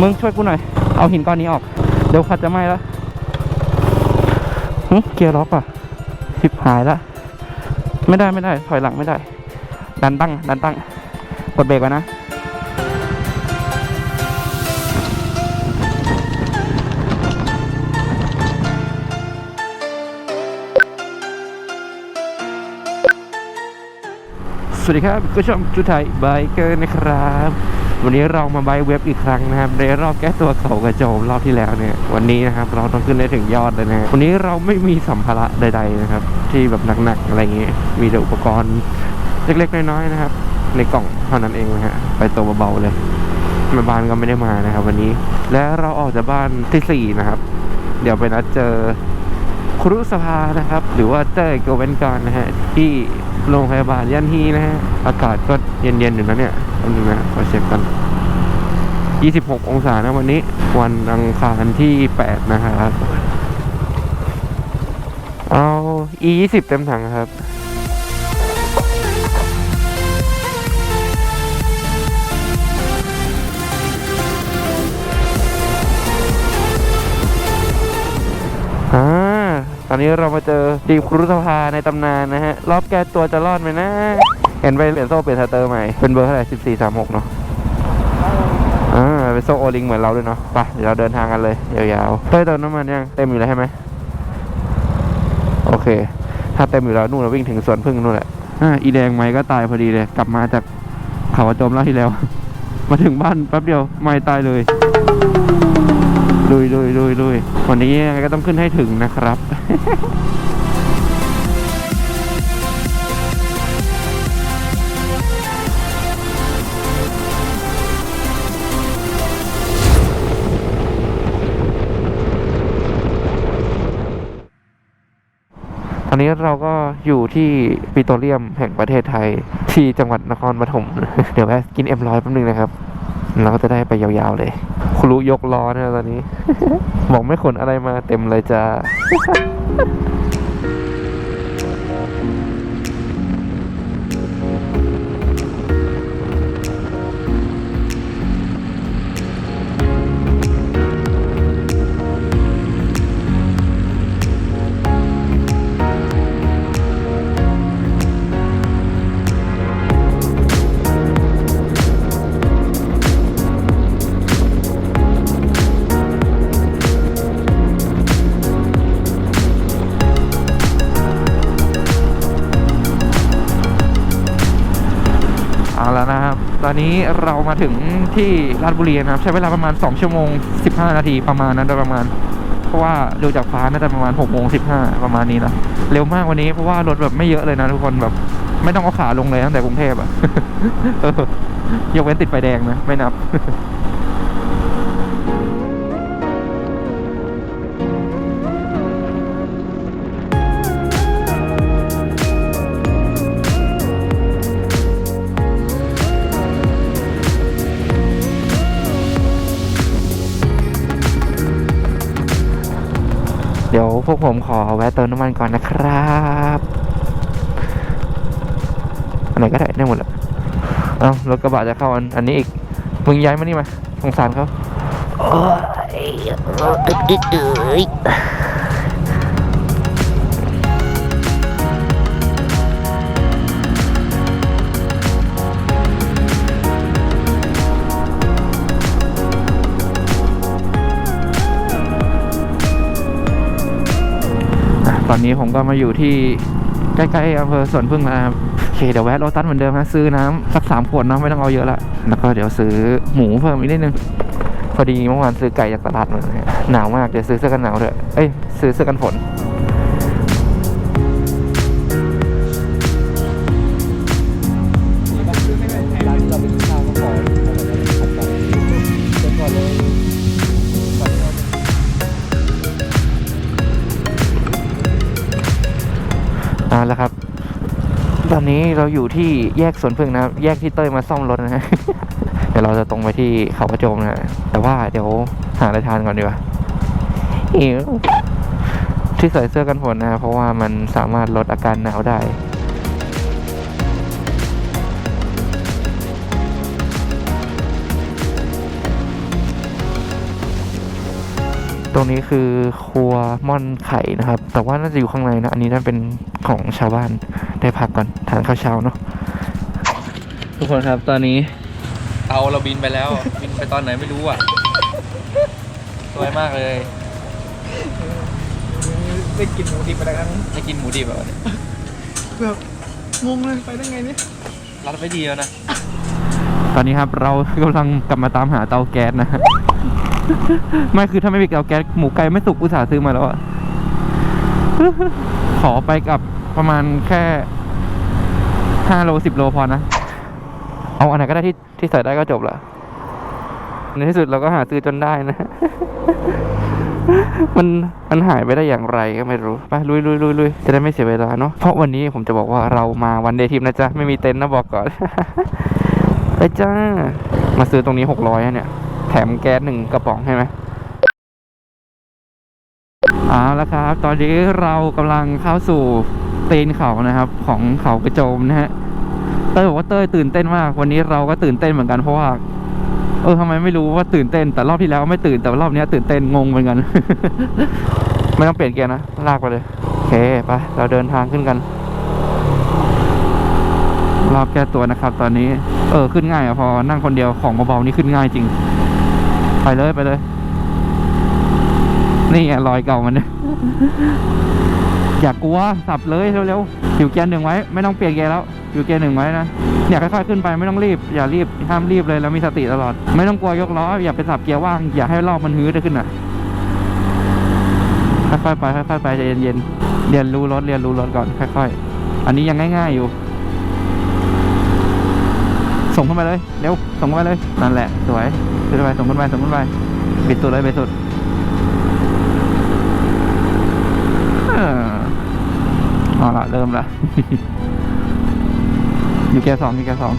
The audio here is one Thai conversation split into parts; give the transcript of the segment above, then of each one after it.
มึงช่วยกูหน่อย เอาหินก้อนนี้ออก เดี๋ยวคัดจะไหม้แล้วเกียร์ล็อกอะชิบหายละไม่ได้ไม่ได้ ถอยหลังไม่ได้ ดันตั้ง ดันตั้ง กดเบรกไว้นะ สวัสดีครับ ก็ชมจุไทยไบเกอร์นะครับ วันนี้เรามาไบเว็บอีกครั้งนะครับในรอบแก้ตัวเขากระโจมรอบที่แล้วเนี่ยวันนี้นะครับเราต้องขึ้นได้ถึงยอดเลยนะฮะวันนี้เราไม่มีสัมภาระใด ๆนะครับ ที่แบบหนักๆอะไรเงี้ยมีแต่อุปกรณ์เล็กๆน้อยๆนะครับ ในกล่องเท่านั้นเองนะฮะไปตัวเบาๆเลยแม่บ้านก็ไม่ได้มานะครับ วันนี้และเราออกจากบ้านที่สี่นะครับ เดี๋ยวไปนัดเจอ ครุสภานะครับ หรือว่าเต้ยโกเวนการนะฮะที่โรงพยาบาลย่านฮีนะฮะอากาศก็เย็นๆอยู่นะเนี่ยตรงนี้นะขอเช็คกัน 26 องศานะวันนี้ วันอังคารที่ 8 นะครับ เอา e 20 เต็มถังครับ ตอนนี้เรามาเจอดีบครุสภาในตำนานนะฮะ รอบแก้ตัวจะรอดไหมนะ เห็นไปเปลี่ยนโซ่เปลี่ยนสเตอร์ใหม่ เป็นเบอร์เท่าไหร่สิบสี่สามหกเนาะอ่าเป็นโซ่โอลิงเหมือนเราด้วยเนาะไปเดี๋ยวเราเดินทางกันเลยยาวๆเต้ยเติมน้ำมันยังเต็มอยู่แล้วใช่ไหมโอเค ถ้าเต็มอยู่แล้วนู่นเราวิ่งถึงสวนพึ่งนู่นแหละอ่าอีแดงไม้ก็ตายพอดีเลย กลับมาจากเขากระโจมรอบที่แล้ว มาถึงบ้านแป๊บเดียวไม่ตายเลย ลุยลุยลุยลุยวันนี้ยังไงก็ต้องขึ้นให้ถึงนะครับ ตอนนี้เราก็อยู่ที่ปิโตรเลียมแห่งประเทศไทย ที่จังหวัดนครปฐม เดี๋ยวแวะกินเอ็มร้อยแป๊บนึงนะครับ เราก็จะได้ไปยาวๆเลย ครูยกล้อนะตอนนี้ บอกไม่ขนอะไรมาเต็มเลยจ้าเอา อนนี้เรามาถึงที่ราชบุรีนะครับ ใช้เวลาประมาณ 2 ชั่วโมง 15 นาทีประมาณนั้นโดยประมาณ เพราะว่าดูจากฟ้าน่าจะประมาณ6โมง15 ประมาณนี้นะเร็วมากวันนี้เพราะว่ารถแบบไม่เยอะเลยนะทุกคนแบบไม่ต้องเอาขาลงเลยตั้งแต่กรุงเทพอะยกเว้นติดไฟแดงนะไม่นับ พวกผมขอแวะเติมน้ำมันก่อนนะครับอันไหนก็ได้ได้หมดแหละเอารถกระบะจะเข้าอันอันนี้อีกมึงย้ายมานี่มาสงสารเขาอะ อนนี้ผมก็มาอยู่ที่ใกล้ๆอำเภอสวนพึ่งนะครับโอเคเดี๋ยวแวะโรตัสเหมือนเดิมนะซื้อน้ำสักสามขวดเนาะไม่ต้องเอาเยอะละแล้วก็เดี๋ยวซื้อหมูเพิ่มอีกนิดนึงพอดีเมื่อวานซื้อไก่จากตลาดมาเนี่ยหนาวมากเดี๋ยวซื้อเสื้อกันหนาวด้วยเอ้ยซื้อเสื้อกันฝน นนี้เราอยู่ที่แยกสวนพึ่งนะครับแยกที่เต้ยมาซ่อมรถนะฮะเดี๋ยวเราจะตรงไปที่เขากระโจมนะฮะแต่ว่าเดี๋ยวหาอะไรทานก่อนดีกว่าหิวที่ใส่เสื้อกันฝนนะครับเพราะว่ามันสามารถลดอาการหนาวได้ ตรงนี้คือครัวม่อนไข่นะครับ แต่ว่าน่าจะอยู่ข้างในนะ อันนี้น่าเป็นของชาวบ้านได้พักก่อนทานข้าวเช้าเนาะทุกคนครับตอนนี้เอาเราบินไปแล้ว บินไปตอนไหนไม่รู้อะสวยมากเลยได้กินหมูดิบไปแล้วกันจะกินหมูดิบแบบนี้แบบงงเลยไปได้ไงเนี่ยรัดไม่ดีแล้วนะ ตอนนี้ครับเรากำลังกลับมาตามหาเตาแก๊สนะฮะ ไม่คือถ้าไม่มีเตาแก๊สหมูไก่ไม่สุกอุตส่าห์ซื้อมาแล้วอะขอไปกับประมาณแค่ห้าโลสิบโลพอนะ เอาอันไหนก็ได้ที่ที่ใส่ได้ก็จบละในที่สุดเราก็หาซื้อจนได้นะ มันมันหายไปได้อย่างไรก็ไม่รู้ ไปลุยลุยลุยลุยจะได้ไม่เสียเวลาเนาะ เพราะวันนี้ผมจะบอกว่าเรามาวันเดย์ทิปนะจ๊ะ ไม่มีเต็นท์นะบอกก่อน ไปจ้า มาซื้อตรงนี้หกร้อยเนี่ย มแก๊สหนึ่งกระป๋องใช่ไหมเอาละครับ ตอนนี้เรากำลังเข้าสู่ตีนเขานะครับ ของเขากระโจมนะฮะ เต้ยบอกว่าเต้ยตื่นเต้นมาก วันนี้เราก็ตื่นเต้นเหมือนกันเพราะว่า เออทำไมไม่รู้ว่าตื่นเต้น แต่รอบที่แล้วไม่ตื่นแต่รอบนี้ตื่นเต้นงงเหมือนกัน ไม่ต้องเปลี่ยนเกียร์นะ ลากไปเลย โอเคไปเราเดินทางขึ้นกัน รอบแก้ตัวนะครับ ตอนนี้ เออขึ้นง่ายอะพอนั่งคนเดียวของเบาๆนี่ขึ้นง่ายจริง ไปเลยไปเลย นี่ไงรอยเก่ามันเนี่ยอย่ากกลัวสับเลยเร็วๆอยู่เกียร์หนึ่งไว้ ไม่ต้องเปลี่ยนเกียร์แล้ว อยู่เกียร์หนึ่งไว้นะเนี่ยค่อยๆขึ้นไปไม่ต้องรีบอย่ารีบห้ามรีบเลยแล้วมีสติตลอด ไม่ต้องกลัวยกล้ออย่าไปสับเกียร์ว่างอย่าให้รอบมันฮื้อได้ขึ้นอะค่อยๆไปค่อยๆไปใจเย็นๆเรียนรู้รถเรียนรู้รถก่อนค่อยๆ อันนี้ยังง่ายๆอยู่ ส่งขึ้นไปเลยเร็วส่งขึ้นไปเลยนั่นแหละสวย ขึ้นไปส่งขึ้นไปส่งขึ้นไปบิดสุดเลยบิดสุดเอาละเริ่มละอยู่แก่สองอยู่แก่สอง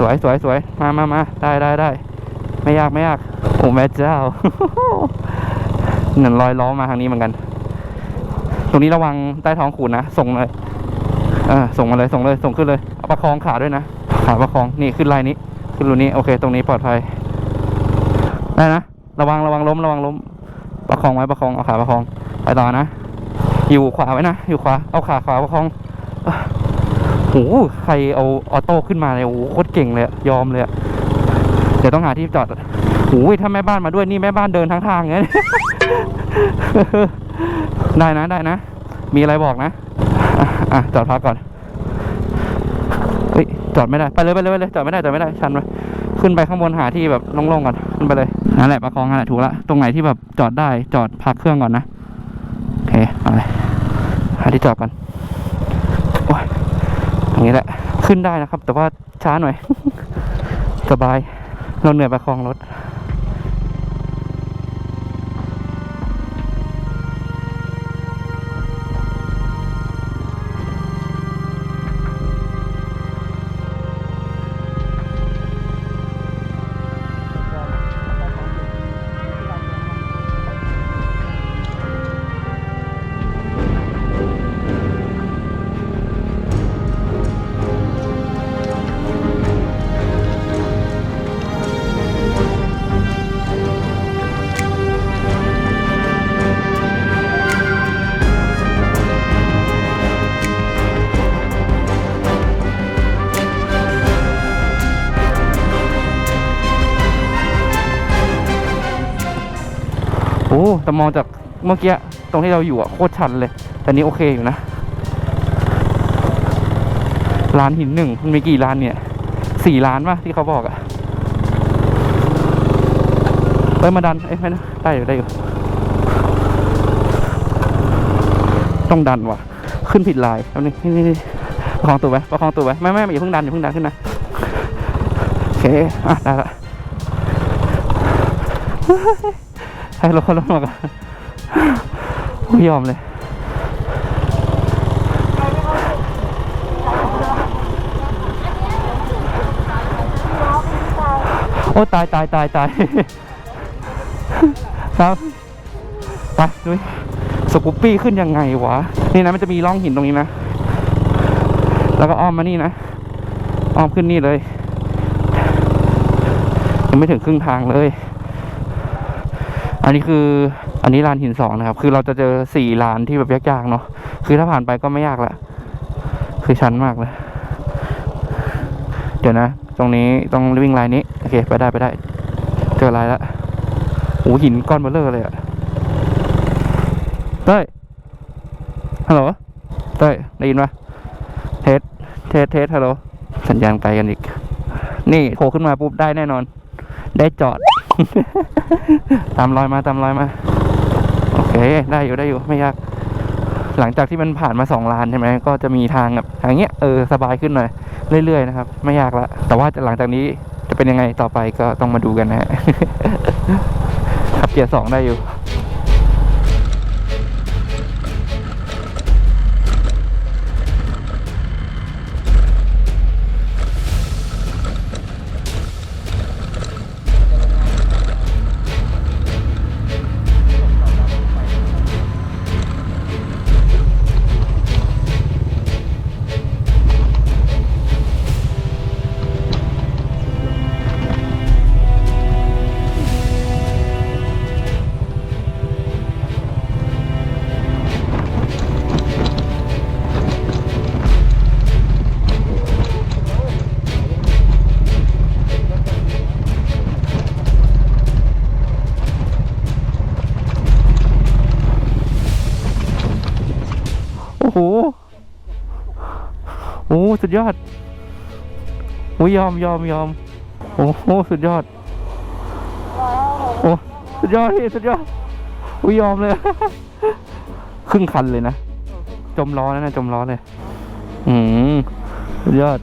สวยสวยสวยมามามาได้ได้ได้ไม่ยากไม่ยากโอ้แม่เจ้าหมือนลอยล้อมาทางนี้เหมือนกัน ตรงนี้ระวังใต้ท้องขูดนะส่งเลยเออส่งมาเลยส่งเลยส่งขึ้นเลยเอาประคองขาด้วยนะขาประคองนี่ขึ้นลายนี้ ขึ้นรูนี้โอเค ตรงนี้ปลอดภัยได้นะระวังระวังล้มระวังล้ม ประคองไว้ประคองเอาขาประคองไปต่อนะอยู่ขวาไว้นะอยู่ขวาเอาขาขวาประคอง โหใครเอาออโต้ขึ้นมาเนี่ยโอ้โหโคตรเก่งเลยยอมเลยเดี๋ยวต้องหาที่จอดโอ้ยถ้าแม่บ้านมาด้วยนี่แม่บ้านเดินทั้งทางเลยได้นะได้นะ มีอะไรบอกนะอะอะจอดพักก่อนเฮ้ยจอดไม่ได้ไปเลยไปเลยไปเลยจอดไม่ได้จอดไม่ได้ชันไปขึ้นไปข้างบนหาที่แบบโล่งๆก่อนขึ้นไปเลยนั่นแหละประคองนั่นแหละถูกละตรงไหนที่แบบจอดได้จอดพักเครื่องก่อนนะโอเคเอาเลยหาที่จอดก่อน นี้แหละ ขึ้นได้นะครับ แต่ว่าช้าหน่อย สบาย เราเหนื่อยประคองรถ แต่มองจากเมื่อกี้ตรงที่เราอยู่อะโคตรชันเลย แต่นี้โอเคอยู่นะ ร้านหินหนึ่งมันมีกี่ร้านเนี่ย สี่ร้านป่ะที่เขาบอกอะเอ้ยมาดัน เอ้ยไม่นะได้อยู่ได้อยู่ ต้องดันว่ะ ขึ้นผิดลายแล้วนี่นี่นี่ประคองตัวไว้ประคองตัวไว้ไม่ไม่ไม่อย่าเพิ่งดันอย่าเพิ่งดันขึ้นนะ โอเค อะ ได้ละ ให้รถเขาลงมาก่อนไม่ยอมเลยโอ้ตายตายตายตายครับไปดุยสกูปปี้ขึ้นยังไงวะ นี่นะมันจะมีร่องหินตรงนี้นะ แล้วก็อ้อมมานี่นะ อ้อมขึ้นนี่เลย ยังไม่ถึงครึ่งทางเลย อันนี้คืออันนี้ลานหินสองนะครับ คือเราจะเจอสี่ลานที่แบบยากๆเนาะคือถ้าผ่านไปก็ไม่ยากละคือชันมากเลย เดี๋ยวนะ ตรงนี้ต้องวิ่งลายนี้โอเค ไปได้ไปได้ เจอลายแล้วโอ้หินก้อนเบลเลอร์เลยอะเต้ยฮัลโหลเต้ยได้ยินปะเทสเทสเทสฮัลโหลสัญญาณไกลกันอีก นี่โผล่ขึ้นมาปุ๊บได้แน่นอน ได้จอด ตามรอยมาตามรอยมา โอเค ได้อยู่ได้อยู่ไม่ยาก หลังจากที่มันผ่านมาสองลานใช่ไหมก็จะมีทางแบบทางเงี้ยเออสบายขึ้นหน่อยเรื่อยๆนะครับ ไม่ยากละแต่ว่าหลังจากนี้จะเป็นยังไงต่อไปก็ต้องมาดูกันนะฮะขับเกียร์สองได้อยู่ ดยอดโอ้ยยอมยอมยอมโอ้โหสุดยอดโอ้สุดยอดพี่สุดยอดโอ้ยยอมเลย ครึ่งคันเลยนะ จมล้อนะนะจมล้อเลย อืมสุดยอด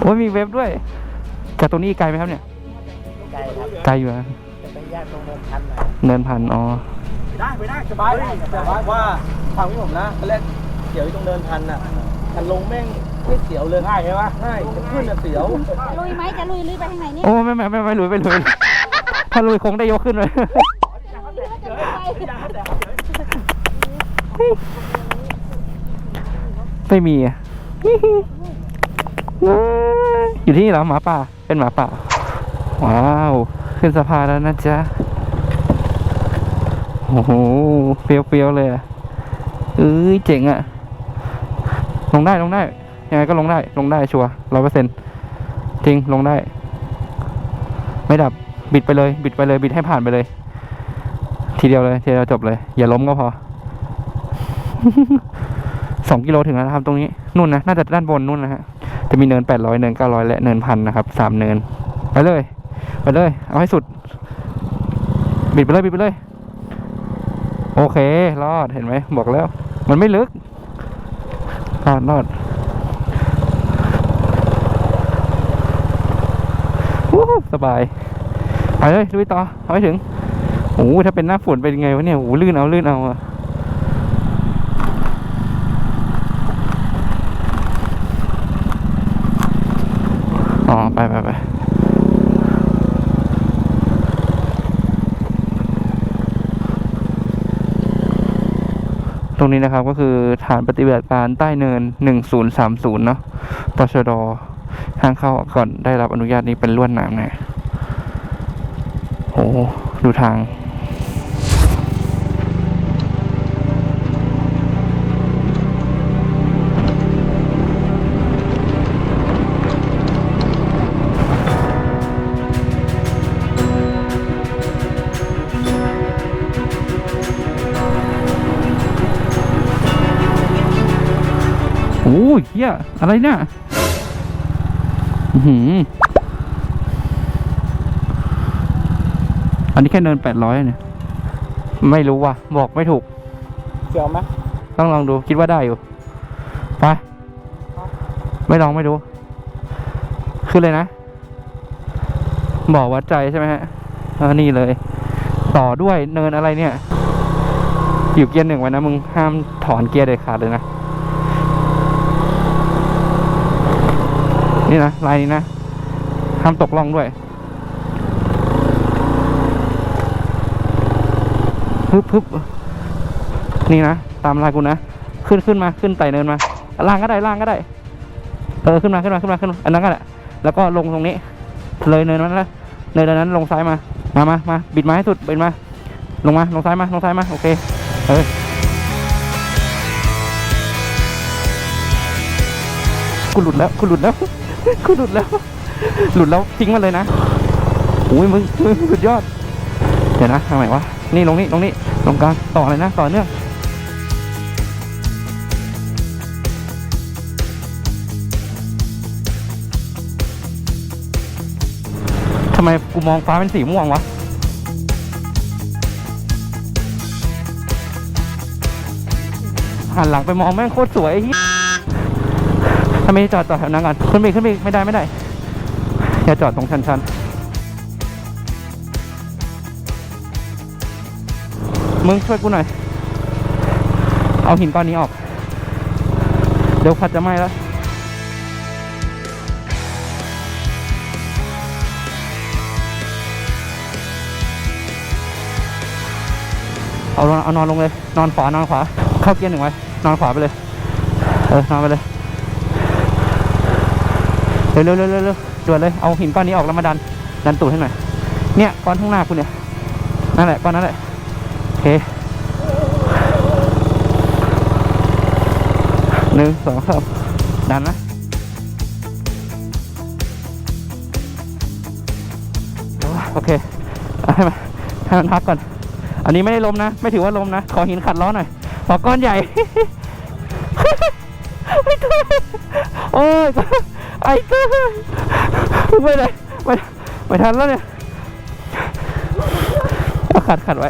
โอ้ยมีเว็บด้วยจากตรงนี้ไกลไหมครับเนี่ย ไกลครับไกลอยู่นะจะไปแยกตรงเนินพันหน่อยเนินพันอ๋อได้ไปได้สบายแต่ว่าว่าฟังพี่ผมนะตอนแรกเสียวอยู่ตรงเนินพันน่ะคันลงแม่ง ไม่เสียวเลยง่ายใช่ปะง่ายจะขึ้นน่ะเสียว ลุยไหมจะลุยลุยไปทางไหนนี่โอ้ไม่ไม่ไม่ไม่ลุยไม่ลุยถ้าลุยคงได้ยกขึ้นเลยไม่มีอะอยู่ที่นี่เหรอหมาป่า เป็นหมาป่า ว้าว ขึ้นสะพานแล้วนะจ๊ะ โอ้โหเปรี้ยวๆเลยอะเอ้ยเจ๋งอะลงได้ลงได้ ยังไงก็ลงได้ ลงได้ชัวร์ร้อยเปอร์เซ็นจริงลงได้ ไม่ดับ บิดไปเลย บิดไปเลย บิดให้ผ่านไปเลย ทีเดียวเลย ทีเดียวจบเลย อย่าล้มก็พอสองกิโลถึงแล้วครับตรงนี้นู่นนะน่าจะด้านบนนู่นนะฮะจะมีเนินแปดร้อยเนินเก้าร้อยและเนินพันนะครับสามเนิน ไปเลย ไปเลย เอาให้สุด บิดไปเลยบิดไปเลย โอเค รอดเห็นไหมบอกแล้ว มันไม่ลึกรอดรอดวู้ฮู้ สบายไปเลยลุยต่อเอาให้ถึงโอ้ถ้าเป็นหน้าฝนเป็นยังไงวะเนี่ยโอ้ลื่นเอาลื่นเอาอะอ๋อไปไปไปตรงนี้นะครับก็คือฐานปฏิบัติการใต้เนิน 1030 เนาะตชด ทางเข้าก่อนได้รับอนุญาตนี้เป็นลวดหนามนะโอ้ดูทางโอ้ยเฮียอะไรเนี่ย อื้อหืออันนี้แค่เนินแปดร้อยเนี่ย ไม่รู้ว่ะ บอกไม่ถูก เสียวไหมต้องลองดูคิดว่าได้อยู่ ไป ไม่ลองไม่รู้ ขึ้นเลยนะ บอกวัดใจใช่ไหมฮะเออนี่เลย ต่อด้วยเนินอะไรเนี่ย อยู่เกียร์หนึ่งไว้นะ มึงห้ามถอนเกียร์เด็ดขาดเลยนะ นี่นะลายนี้นะห้ามตกล่องด้วยฮึบฮึบนี่นะ ตามลายกูนะ ขึ้นขึ้นมาขึ้นไต่เนินมา ล่างก็ได้ล่างก็ได้ เออขึ้นมาขึ้นมาขึ้นมาขึ้นมาอันนั้นก็แหละแล้วก็ลงตรงนี้ เลยเนินนั้นแล้วเนินนั้นลงซ้ายมา มามามาบิดมาให้สุดบิดมา ลงมาลงซ้ายมาลงซ้ายมาโอเคเออกูหลุดแล้วกูหลุดแล้ว กูหลุดแล้ว หลุดแล้วทิ้งมันเลยนะอุ้ยมึงมึงสุดยอด เดี๋ยวนะทางไหนวะ นี่ลงนี่ลงนี่ลงกลางต่อเลยนะต่อเนื่องทำไมกูมองฟ้าเป็นสีม่วงวะหันหลังไปมองแม่งโคตรสวยไอ้ เหี้ยทำไมจอดต่อแถวนั้นก่อนขึ้นไปขึ้นไปไม่ได้ไม่ได้ อย่าจอดตรงชันๆ มึงช่วยกูหน่อย เอาหินก้อนนี้ออก เดี๋ยวพัดจะไหม้แล้วเอานอนเอานอนลงเลย นอนขวานอนขวา เข้าเกียร์หนึ่งไว้ นอนขวาไปเลย เออ นอนไปเลย เร็วเร็วเร็วเร็วด่วนเลย เอาหินก้อนนี้ออกแล้วมาดัน ดันตูดให้หน่อย เนี่ยก้อนข้างหน้าคุณเนี่ย นั่นแหละก้อนนั้นแหละโอเคหนึ่งสองสามดันนะโอเคให้มาให้มันพักก่อน อันนี้ไม่ได้ลมนะ ไม่ถือว่าลมนะ ขอหินขัดล้อหน่อย ขอก้อนใหญ่ไอ้ตัวโอ้ย ไอ้ตัวไม่ได้ไม่ไม่ทันแล้วเนี่ยเอาขัดขัดไว้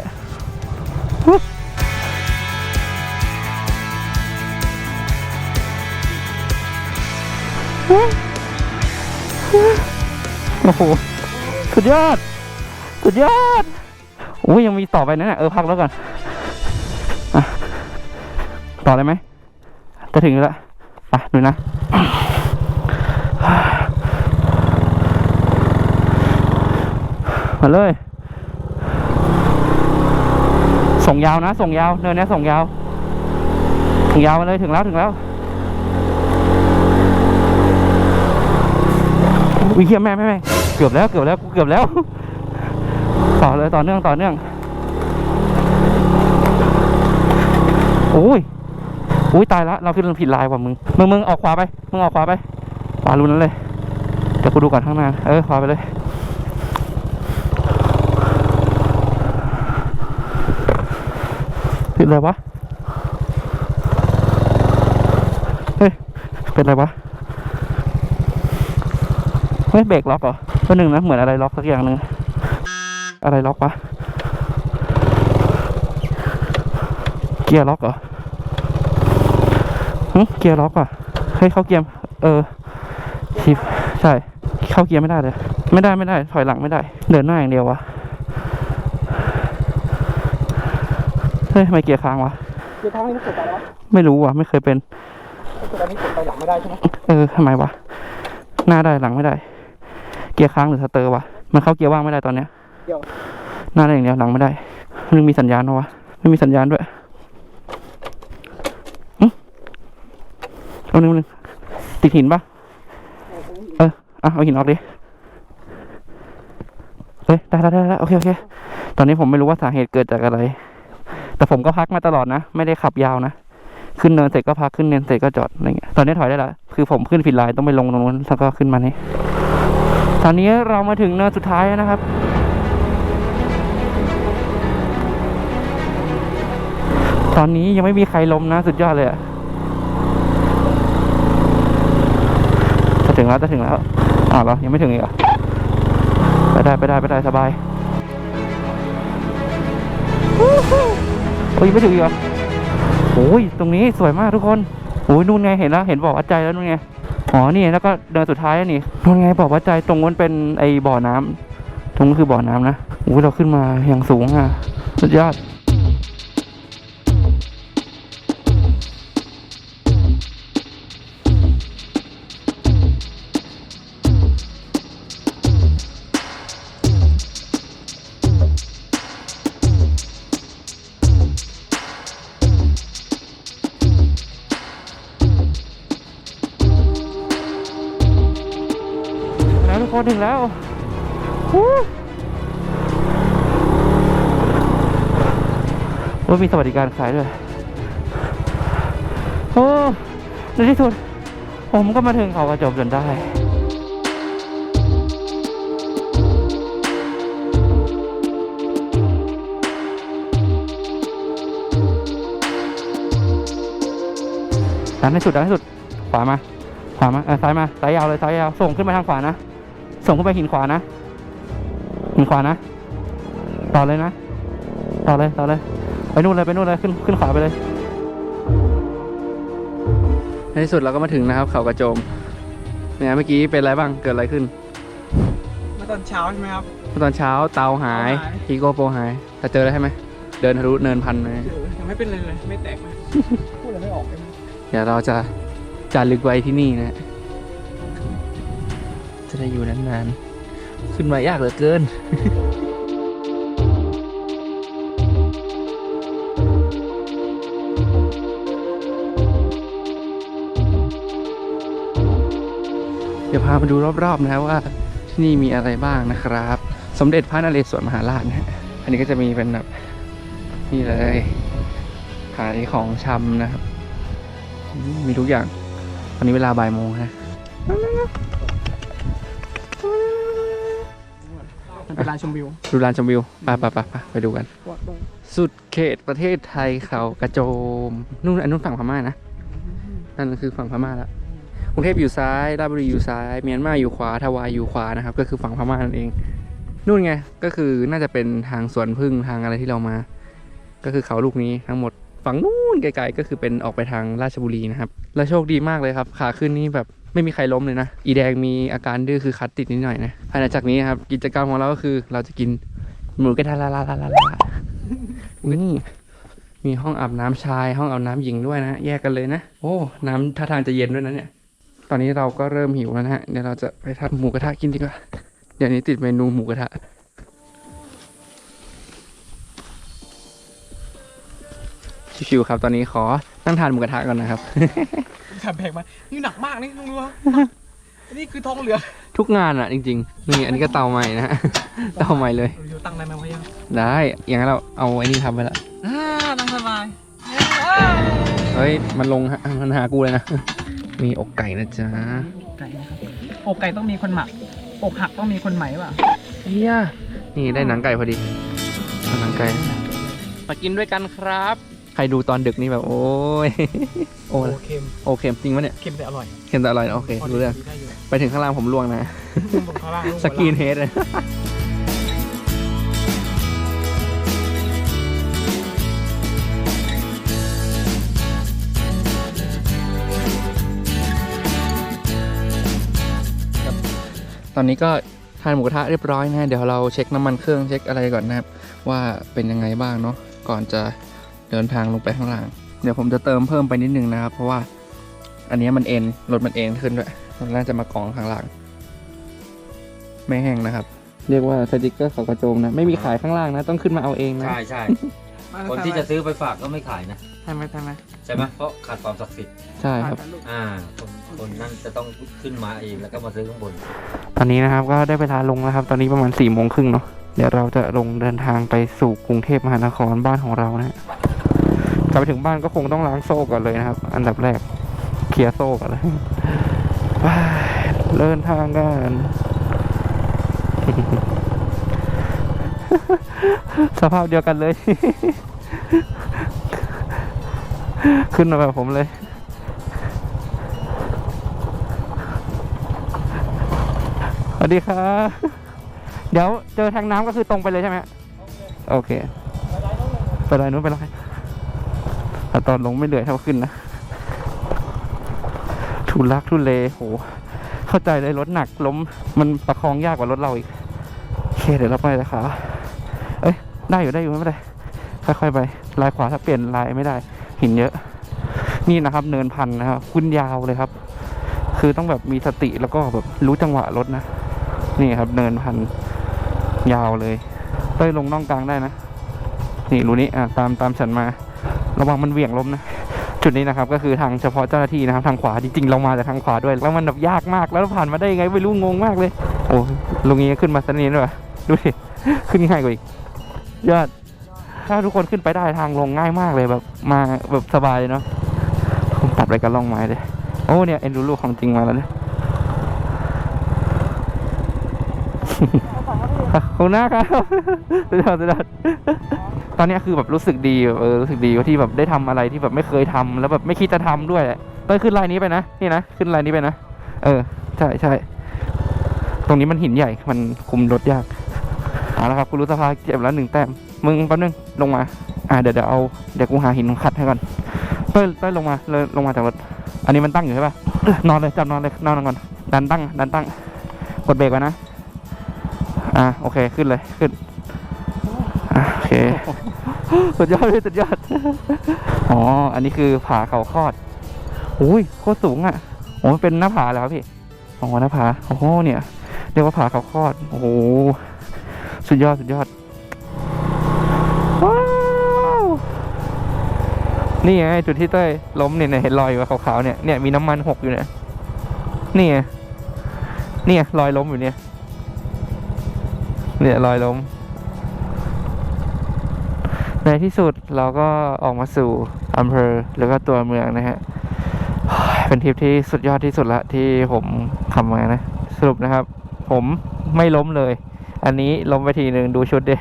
โอ้โห สุดยอด สุดยอดโอ้ยยังมีต่อไปนะเนี่ยเออพักแล้วก่อนต่อเลยไหมจะถึงแล้วไปดูนะ มาเลย ส่งยาวนะ ส่งยาวเนินเนี้ยส่งยาว ส่งยาวมาเลยถึงแล้วถึงแล้ววิ่งเคียแม่แม่แม่เกือบแล้วเกือบแล้วกูเกือบแล้ว ต่อเลยต่อเนื่องต่อเนื่องโอ้ยอุ้ยตายละเราขึ้นผิดลายว่ะมึงมึงมึงออกขวาไปมึงออกขวาไปขวารูนั้นเลยเดี๋ยวกูดูก่อนข้างหน้าเออขวาไปเลย ผิดอะไรวะ เฮ้ย เป็นอะไรวะ เฮ้ยเบรกล็อกเหรอตัวหนึ่งนะเหมือนอะไรล็อกสักอย่างหนึ่งอะไรล็อกวะ เกียร์ล็อกเหรอเกียร์ล็อกอะ เฮ้ยเข้าเกียร์ เออชิปใช่ เข้าเกียร์ไม่ได้เลย ไม่ได้ไม่ได้ ถอยหลังไม่ได้ เดินหน้าอย่างเดียววะ เฮ้ยทำไมเกียร์ค้างวะเดี๋ยวทางนี้กดไปแล้วไม่รู้ว่ะ ไม่เคยเป็นกดอันนี้กดไปหลังไม่ได้ใช่ไหมเออทำไมวะ หน้าได้หลังไม่ได้ เกียร์ค้างหรือสเตอร์วะ มันเข้าเกียร์ว่างไม่ได้ตอนเนี้ยเดี๋ยวหน้าได้อย่างเดียวหลังไม่ได้มันมีสัญญาณปะวะ ไม่มีสัญญาณด้วยอืมเอาหนึ่งหนึ่งติดหินปะเอออะเอาหินออกดิเฮ้ยได้ได้ได้ได้โอเคโอเค ตอนนี้ผมไม่รู้ว่าสาเหตุเกิดจากอะไร แต่ผมก็พักมาตลอดนะ ไม่ได้ขับยาวนะขึ้นเนินเสร็จก็พักขึ้นเนินเสร็จก็จอดอะไรเงี้ยตอนนี้ถอยได้ละคือผมขึ้นผิดลายต้องไปลงตรงนู้นแล้วก็ขึ้นมานี่ตอนนี้เรามาถึงเนินสุดท้ายแล้วนะครับ ตอนนี้ยังไม่มีใครล้มนะ สุดยอดเลยอะจะถึงแล้วจะถึงแล้วอ้าวเหรอยังไม่ถึงอีกเหรอไปได้ไปได้ไปได้สบาย โอ้ยไม่ถึงอีกเหรอโอ้ยตรงนี้สวยมากทุกคนโอ้ยนู่นไงเห็นแล้วเห็นบอกวัดใจแล้วนู่นไงอ๋อนี่แล้วก็เดินสุดท้ายแล้วนี่นู่นไงบอกวัดใจตรงนั้นเป็นไอ้บ่อน้ำตรงนั้นคือบ่อน้ำนะโอ้ยเราขึ้นมาอย่างสูงอะสุดยอด คนถึงแล้วฮู้โอ้ยมีสวัสดิการขายด้วย โอ้ในที่สุด ผมก็มาถึงเขากระจบจนได้ดันให้สุดดันให้สุด ขวามา ขวามาเออซ้ายมา ซ้ายยาวเลย ซ้ายยาว ส่งขึ้นมาทางขวานะ ส่งขึ้นไปหินขวานะ หินขวานะ ต่อเลยนะ ต่อเลย ต่อเลย ไปนู่นเลย ไปนู่นเลย ขึ้น ขึ้นขวาไปเลย ในที่สุดเราก็มาถึงนะครับ เขากระโจม เนี่ย เมื่อกี้เป็นอะไรบ้าง เกิดอะไรขึ้น เมื่อตอนเช้าใช่ไหมครับตอนเช้าเตาหายเตาหาย ฮีโกโปรหาย แต่เจอแล้วใช่ไหม เดินทะลุเนินพันเลย ยังไม่เป็นเลยเลย ไม่แตกเลย พูดอะไรไม่ออกเลยเดี๋ยวเราจะจารึกไว้ที่นี่นะ จะได้อยู่นานๆ ขึ้นมายากเหลือเกินเดี๋ยวพามาดูรอบๆนะว่าที่นี่มีอะไรบ้างนะครับ สมเด็จพระนเรศวรมหาราชนะอันนี้ก็จะมีเป็นแบบนี่เลยขายของชำนะครับมมีทุกอย่างตอนนี้เวลาบ่ายโมงฮะ เป็นร้านชมวิวดูลานชมวิวไปไปไปไปไปดูกันสุดเขตประเทศไทยเขากระโจม นู่นอันนู้นฝั่งพม่านะ นั่นคือฝั่งพม่าแล้วกรุงเทพอยู่ซ้ายราชบุรีอยู่ซ้าย เมียนมาอยู่ขวาทวายอยู่ขวานะครับ ก็คือฝั่งพม่านั่นเอง นู่นไง ก็คือน่าจะเป็นทางสวนพึ่งทางอะไรที่เรามา ก็คือเขาลูกนี้ทั้งหมด ฝั่งนู้นไกลๆก็คือเป็นออกไปทางราชบุรีนะครับ และโชคดีมากเลยครับ ขาขึ้นนี่แบบ ไม่มีใครล้มเลยนะ อีแดงมีอาการดื้อคือคัดติดนิดหน่อยนะภายในจากนี้ครับ กิจกรรมของเราก็คือเราจะกินหมูกระทะลาลาลาลาลานี่มีห้องอาบน้ำชาย ห้องอาบน้ำหญิงด้วยนะ แยกกันเลยนะ โอ้ น้ำท่าทางจะเย็นด้วยนะเนี่ย ตอนนี้เราก็เริ่มหิวแล้วนะฮะ เดี๋ยวเราจะไปทำหมูกระทะกินดีกว่า เดี๋ยวนี้ติดเมนูหมูกระทะชิวๆครับ ตอนนี้ขอ นั่งทานหมูกระทะก่อนนะครับขับแบกมานี่หนักมากนี่ลุงรู้ปะนี่คือทองเหลืองทุกงานอะจริงๆนี่อันนี้ก็เตาใหม่นะฮะเตาใหม่เลย อยู่ตั้งได้ไหมวะยังได้อย่างนั้นเราเอาไอ้นี่ทำไปละอ่านั่งสบายเฮ้ยมันลงฮะมันหากูเลยนะมีอกไก่นะจ๊ะไก่นะครับอกไก่ต้องมีคนหมัก อกหักต้องมีคนไหมว่ะเฮียนี่ได้หนังไก่พอดีเอาหนังไก่มากินด้วยกันครับใค รดูตอนดึกนี่แบบโอ้ยโอ้โอ้เค็มโอเคจริงปะเนี่ยเค็มแต่อร่อยเค็มแต่อร่อยนะโอเครู้เรื่องได้อยู่ไปถึงข้างล่างผมล่วงนะ ผมข้างล่างสกรีนเฮดเลย ตอนนี้ก็ทานหมูกระทะเรียบร้อยนะ เดี๋ยวเราเช็คน้ำมันเครื่องเช็คอะไรก่อนนะครับ ว่าเป็นยังไงบ้างเนาะก่อนจะ เดินทางลงไปข้างล่าง เดี๋ยวผมจะเติมเพิ่มไปนิดนึงนะครับ เพราะว่าอันนี้มันเอ็นรถมันเอ็นขึ้นด้วยมันน่าจะมากองข้างล่าง ไม่แห้งนะครับ เรียกว่าสติกเกอร์เขากระโจมนะ ไม่มีขายข้างล่างนะ ต้องขึ้นมาเอาเองนะ ใช่ใช่คนที่จะซื้อไปฝากก็ไม่ขายนะใช่ไหมใช่ไหมใช่ไหมเพราะขาดความศักดิ์สิทธิ์ใช่ครับ อ่า คนคนนั่นจะต้องขึ้นมาเองแล้วก็มาซื้อข้างบน ตอนนี้นะครับก็ได้เวลาลงแล้วครับ ตอนนี้ประมาณ4ี่โมงครึ่งเนาะเดี๋ยวเราจะลงเดินทางไปสู่กรุงเทพมหานครบ้านของเรานะฮะ กลับไปถึงบ้านก็คงต้องล้างโซ่ก่อนเลยนะครับ อันดับแรกเคลียร์โซ่ก่อนเลยเดินทางกันสภาพเดียวกันเลย ขึ้นมาแบบผมเลย สวัสดีครับ เดี๋ยวเจอทางน้ำก็คือตรงไปเลยใช่ไหม โอเค ไปไรนู้นไปไร แต่ตอนลงไม่เหนื่อยเท่าขึ้นนะทุลักทุเลโหเข้าใจเลยรถหนักล้มมันประคองยากกว่ารถเราอีกโอเคเดี๋ยวเราไปเลยขาเอ้ยได้อยู่ได้อยู่ไม่เป็นไรค่อยๆไป ลายขวาถ้าเปลี่ยนลายไม่ได้ หินเยอะ นี่นะครับ เนินพันนะครับขึ้นยาวเลยครับ คือต้องแบบมีสติแล้วก็แบบรู้จังหวะรถนะนี่ครับ เนินพันยาวเลยเต้ยลงน่องกลางได้นะ นี่รูนี้อะตามตามฉันมา ระวังมันเหวี่ยงล้มนะ จุดนี้นะครับก็คือทางเฉพาะเจ้าหน้าที่นะครับทางขวาจริงๆเรามาจากทางขวาด้วย แล้วมันแบบยากมากแล้วเราผ่านมาได้ยังไงไม่รู้งงมากเลย โอ้ลุงนี้ขึ้นมาสนิทด้วยดูดิขึ้นง่ายกว่าอีกยอดถ้าทุกคนขึ้นไปได้ทางลงง่ายมากเลยแบบมาแบบสบายเลยเนาะผมตัดไปกับล่องไม้เลยโอ้เนี่ยเอ็นดูลูกของจริงมาแล้วเนี่ยขอบคุณนะครับสุดยอดสุดยอด ตอนนี้คือแบบรู้สึกดีแบบเออรู้สึกดีที่แบบได้ทำอะไรที่แบบไม่เคยทำแล้วแบบไม่คิดจะทำด้วยเต้ยขึ้นลายนี้ไปนะนี่นะขึ้นลายนี้ไปนะเออใช่ใช่ตรงนี้มันหินใหญ่มันคุมรถยากเอาละครับคุณรู้สภาเก็บแล้วหนึ่งแต้มมึงแป๊บนึงลงมา อ่าเดี๋ยวเดี๋ยวเอาเดี๋ยวกูหาหินขัดให้ก่อนเต้ยเต้ยลงมาเลยลงมาจากรถอันนี้มันตั้งอยู่ใช่ป่ะนอนเลยจับนอนเลยนอนลงก่อนดันตั้งดันตั้งกดเบรกไว้นะอะโอเคขึ้นเลยขึ้น เคสุดยอดเลยสุดยอด อ๋อ อันนี้คือผาเขาคอดอุ้ยโคตรสูงอะโอ้เป็นหน้าผาแล้วครับพี่อ๋อหน้าผาโอ้โหเนี่ยเรียกว่าผาเขาคอด โอ้โหสุดยอดสุดยอดว้าวนี่ไงจุดที่เต้ยล้มเนี่ยเนี่ยเห็นรอยอยู่ขาวๆเนี่ยเนี่ยมีน้ำมันหกอยู่เนี่ยนี่ไงนี่ไงรอยล้มอยู่เนี่ย เนี่ยรอยล้ม ในที่สุดเราก็ออกมาสู่อำเภอแล้วก็ตัวเมืองนะฮะเป็นทริปที่สุดยอดที่สุดละที่ผมทำมานะ สรุปนะครับ ผมไม่ล้มเลย อันนี้ล้มไปทีหนึ่งดูชุดดิ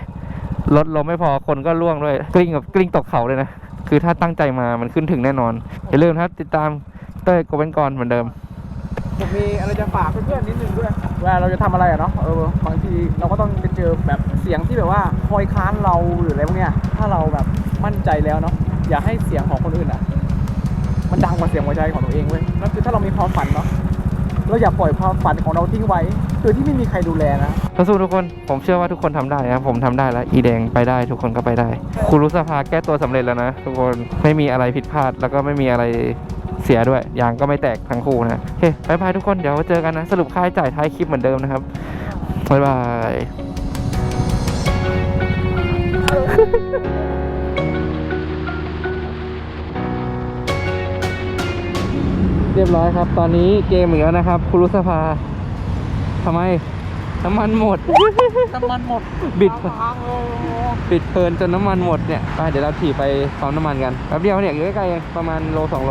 รถล้มไม่พอคนก็ล่วงด้วย กลิ้งแบบกลิ้งตกเขาเลยนะ คือถ้าตั้งใจมามันขึ้นถึงแน่นอนอย่าลืมนะครับติดตามเต้ยโกเวนกรเหมือนเดิม ผมมีอะไรจะฝากเพื่อนๆนิดนึงด้วยเวลาเราจะทำอะไรอะเนาะเออบางทีเราก็ต้องไปเจอแบบเสียงที่แบบว่าคอยค้านเราหรืออะไรพวกเนี้ยถ้าเราแบบมั่นใจแล้วเนาะอย่าให้เสียงของคนอื่นอะมันดังกว่าเสียงหัวใจของตัวเองเว้ยนั่นคือถ้าเรามีความฝันเนาะเราอย่าปล่อยความฝันของเราทิ้งไว้โดยที่ไม่มีใครดูแลนะสู้ๆทุกคนผมเชื่อว่าทุกคนทำได้นะผมทำได้แล้วอีแดงไปได้ทุกคนก็ไปได้ครูรุสภาแก้ตัวสำเร็จแล้วนะทุกคนไม่มีอะไรผิดพลาดแล้วก็ไม่มีอะไร เสียด้วยยางก็ไม่แตกทั้งคู่นะโอเคบายบายทุกคนเดี๋ยวเจอกันนะ สรุปค่าใช้จ่ายท้ายคลิปเหมือนเดิมนะครับบายบายเรียบร้อยครับ ตอนนี้เกมอีกแล้วนะครับครูรุสภาทำไมน้ำมันหมด น้ำมันหมด บิดพังเลยปิดเพลินจนน้ำมันหมดเนี่ย ไปเดี๋ยวเราขี่ไปปั๊มน้ำมันกัน แป๊บเดียวเนี่ยอยู่ใกล้ๆเองประมาณโลสองโล